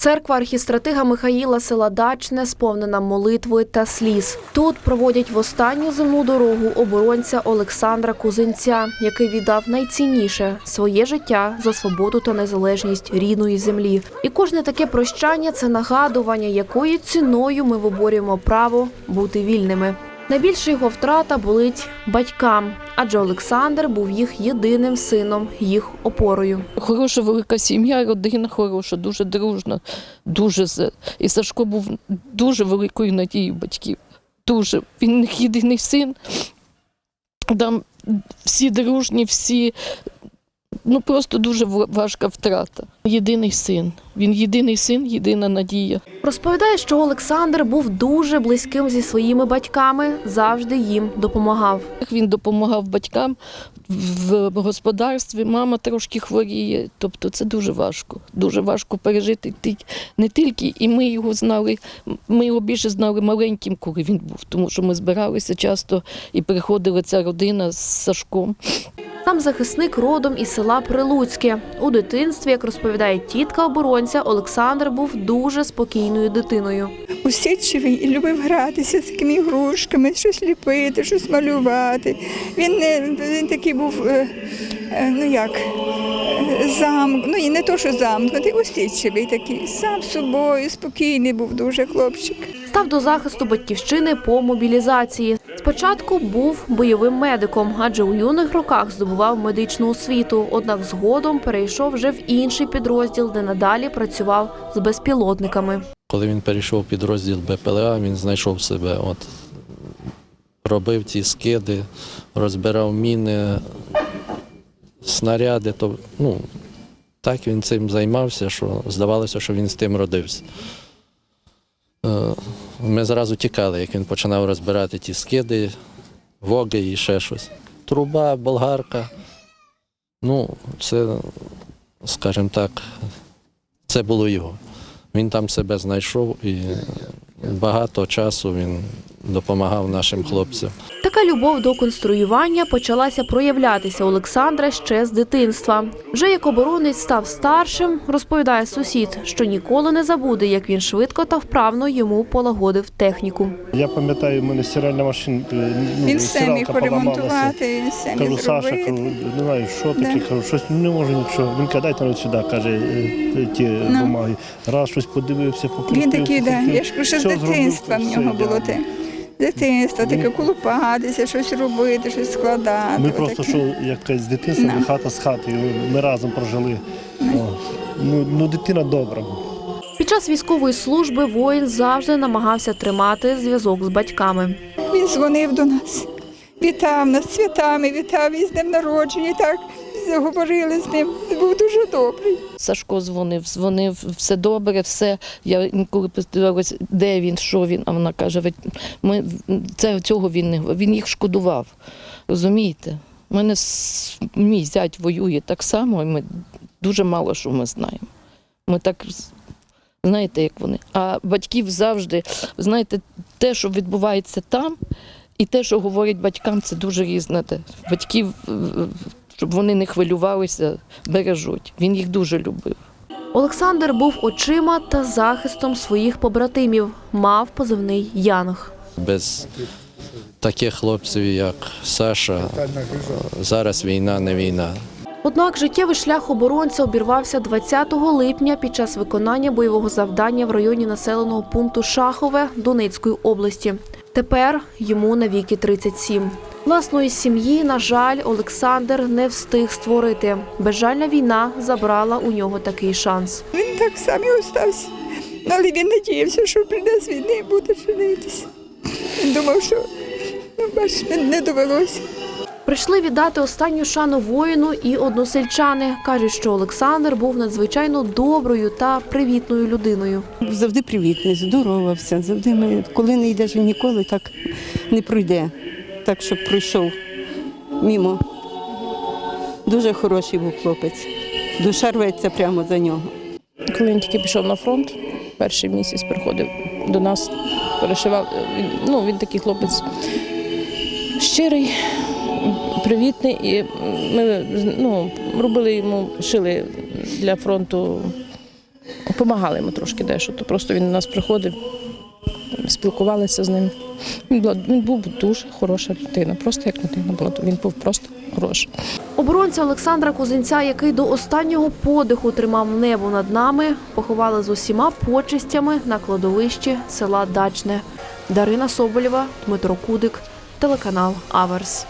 Церква архістратига Михаїла села Дачне сповнена молитви та сліз. Тут проводять в останню земну дорогу оборонця Олександра Кузинця, який віддав найцінніше своє життя за свободу та незалежність рідної землі. І кожне таке прощання це нагадування, якою ціною ми виборюємо право бути вільними. Найбільша його втрата болить батькам, адже Олександр був їх єдиним сином, їх опорою. Хороша велика сім'я, родина хороша, дуже дружна, дуже і Сашко був дуже великою надією батьків. Дуже. Він їх єдиний син. Там всі дружні, всі. Ну просто дуже важка втрата. Єдиний син. Він єдиний син, єдина надія. Розповідає, що Олександр був дуже близьким зі своїми батьками, завжди їм допомагав. Він допомагав батькам в господарстві. Мама трошки хворіє. Тобто це дуже важко. Дуже важко пережити не тільки, і ми його знали. Ми його більше знали маленьким, коли він був, тому що ми збиралися часто і приходила ця родина з Сашком. Сам захисник родом із села Прилуцьке. У дитинстві, як розповідає тітка оборонця, Олександр був дуже спокійною дитиною. усидчивий і любив гратися з такими ігрушками, щось ліпити, щось малювати. Він, не, він такий був, е, е, ну як, е, зам, ну і не то, що замкнутий, усидчивий такий, сам собою, спокійний був дуже хлопчик. Став до захисту батьківщини по мобілізації. Спочатку був бойовим медиком, адже у юних роках здобував медичну освіту. Однак згодом перейшов вже в інший підрозділ, де надалі працював з безпілотниками. Коли він перейшов в підрозділ БПЛА, він знайшов себе. От, робив ті скиди, розбирав міни, снаряди. То, ну, так він цим займався, що здавалося, що він з тим родився. Ми зразу тікали, як він починав розбирати ті скиди, воги і ще щось. Труба, болгарка. Ну, це, скажімо так, це було його. Він там себе знайшов і багато часу він допомагав нашим хлопцям. Така любов до конструювання почалася проявлятися Олександра ще з дитинства. Вже як оборонець став старшим, розповідає сусід, що ніколи не забуде, як він швидко та вправно йому полагодив техніку. Я пам'ятаю, в мене стиральна машина. е, Ну, Він все міг поремонтувати, він все Кажу, міг Саша, кажу, не знаю, що таке, кажу, щось не можу нічого. Він каже, дайте сюди, каже, е, ті бумаги. Раз щось подивився, покрутив. Ну. Він такий, да. я ж кажу, що з дитинства в все нього було те. Дитинство, таке колупатися, щось робити, щось складати. Ми просто що якась з дитинства, Да. хата з хатою, ми разом прожили. О, Ну, ну, дитина добра. Під час військової служби воїн завжди намагався тримати зв'язок з батьками. Він дзвонив до нас, вітав нас святами, вітав із днем народження, і так заговорили з ним. Він був дуже добрий. Сашко дзвонив, дзвонив, все добре, все. Я інколи питалась, де він, що він. А вона каже, ми це цього він не він їх шкодував. Розумієте? У мене мій зять воює так само, і ми дуже мало що ми знаємо. Ми так знаєте, як вони. А батьків завжди, знаєте, те, що відбувається там, і те, що говорять батькам, це дуже різне. Батьків, е, щоб вони не хвилювалися, бережуть. Він їх дуже любив. Олександр був очима та захистом своїх побратимів. Мав позивний Янг. Без таких хлопців, як Саша, зараз війна, не війна. Однак життєвий шлях оборонця обірвався 20 липня під час виконання бойового завдання в районі населеного пункту Шахове Донецької області. Тепер йому навіки 37. Власної сім'ї, на жаль, Олександр не встиг створити. Безжальна війна забрала у нього такий шанс. Він так сам і остався. Але він надіявся, що прийде з війни і буде женитися. Він думав, що ну, бач, не, довелося. Прийшли віддати останню шану воїну і односельчани. Кажуть, що Олександр був надзвичайно доброю та привітною людиною. Завжди привітний, здоровався. Завжди ми, коли не йдеш, ніколи так не пройде. Так, щоб пройшов мімо. Дуже хороший був хлопець. Душа рветься прямо за нього. Коли він тільки пішов на фронт, перший місяць приходив до нас, перешивав. Ну, він такий хлопець щирий, привітний. І ми ну, робили йому, шили для фронту Допомагали йому трошки дещо. То просто він до нас приходив, спілкувалися з ним. Він, була, він був дуже хороша людина, просто як людина була. Він був просто хороший. Оборонця Олександра Кузинця, який до останнього подиху тримав небо над нами, поховали з усіма почестями на кладовищі села Дачне. Дарина Соболєва, Дмитро Кудик, телеканал Аверс.